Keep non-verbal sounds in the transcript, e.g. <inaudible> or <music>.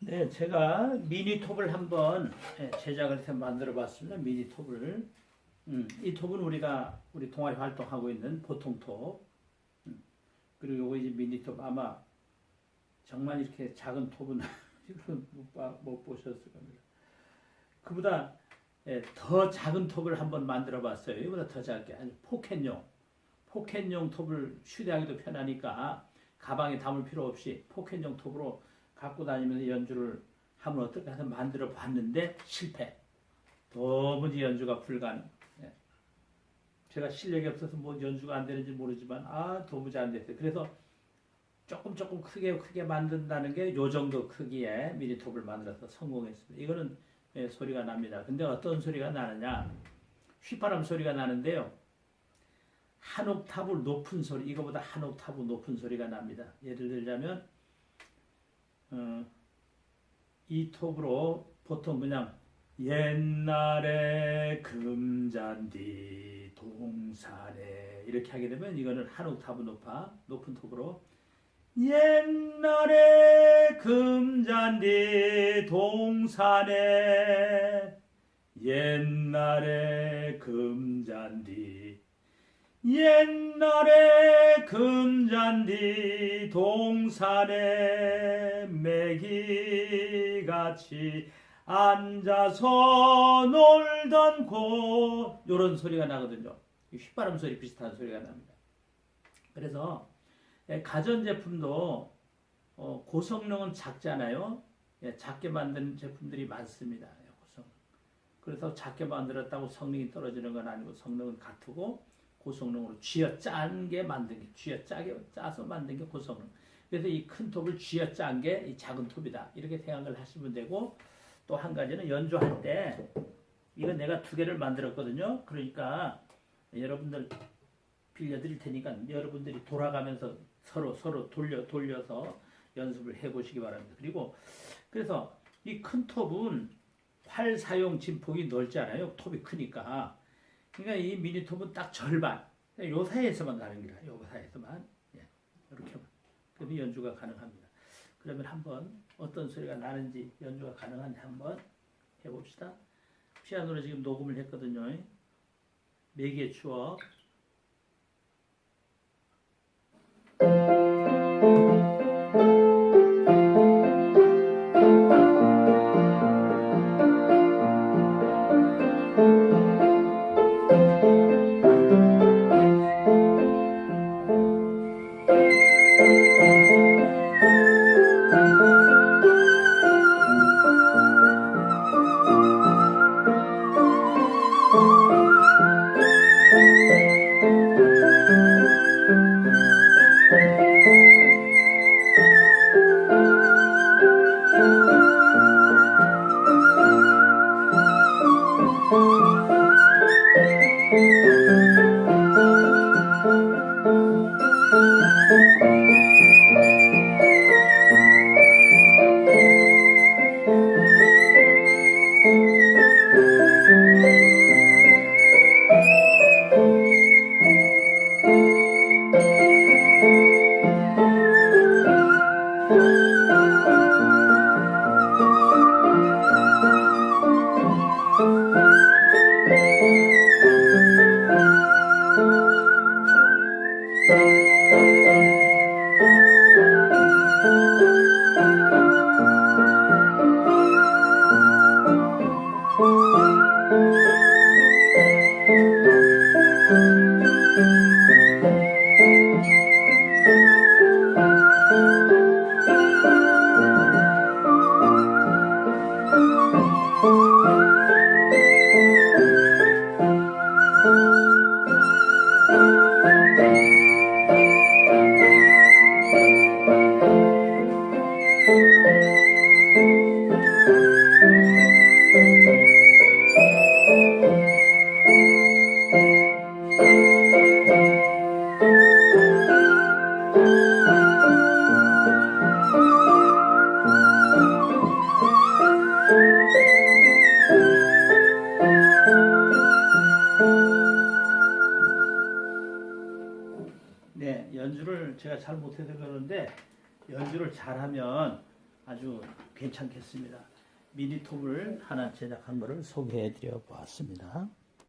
네, 제가 미니 톱을 한번 예, 제작을 해서 만들어 봤습니다. 미니 톱을. 음, 이 톱은 우리가 우리 동아리 활동하고 있는 보통 톱. 음, 그리고 요거 이제 미니 톱 아마 정말 이렇게 작은 톱은 <laughs> 못, 봐- 못 보셨을 겁니다. 그보다 예, 더 작은 톱을 한번 만들어 봤어요. 이보다 더 작게 아주 포켓용 포켓용 톱을 휴대하기도 편하니까 가방에 담을 필요 없이 포켓용 톱으로 갖고 다니면서 연주를 하면 어떨까 해서 만들어 봤는데 실패. 도무지 연주가 불가능. 예. 제가 실력이 없어서 뭐 연주가 안 되는지 모르지만 아 도무지 안 됐어요. 그래서 조금 조금 크게 크게 만든다는 게 요 정도 크기의 미니톱을 만들어서 성공했습니다. 이거는 예, 소리가 납니다. 근데 어떤 소리가 나느냐? 휘파람 소리가 나는데요. 한 옥타브 높은 소리, 이거보다 한 옥타브 높은 소리가 납니다. 예를 들자면 어, 이 톱으로 보통 그냥 옛날에 금잔디 동산에 이렇게 하게 되면 이거는 한 옥타브 높아 높은 톱으로 옛날에 금잔디 동산에 옛날에 금잔디 옛날에 금잔디 동산에 매기같이 앉아서 놀던 곳 요런 소리가 나거든요. 이 휘바람 소리 비슷한 소리가 납니다. 그래서 예, 가전제품도 어, 고성능은 작잖아요. 예, 작게 만든 제품들이 많습니다. 예, 고성능. 그래서 작게 만들었다고 성능이 떨어지는 건 아니고 성능은 같고 고성능으로 쥐어 짠 게 만든 게 쥐어 짜게 짜서 만든 게 고성능. 그래서 이 큰 톱을 쥐어 짠 게 이 작은 톱이다. 이렇게 생각을 하시면 되고 또 한 가지는 연주할 때 이거 내가 두 개를 만들었거든요. 그러니까 여러분들 빌려드릴 테니까 여러분들이 돌아가면서 서로 서로 돌려 돌려서 연습을 해보시기 바랍니다. 그리고 그래서 이 큰 톱은 활 사용 진폭이 넓지 않아요. 톱이 크니까. 그러니까 이 미니 톱은 딱 절반. 요 사이에서만 가는 거라. 요 사이에서만. 예. 이렇게만. 그러면 연주가 가능합니다. 그러면 한번 어떤 소리가 나는지 연주가 가능한지 한번 해봅시다. 피아노로 지금 녹음을 했거든요. 매기의 추억. Thank you. 주 제가 잘 못해서 그러는데 연주를 잘하면 아주 괜찮겠습니다. 미니톱을 하나 제작한 것을 소개해 드려 보았습니다.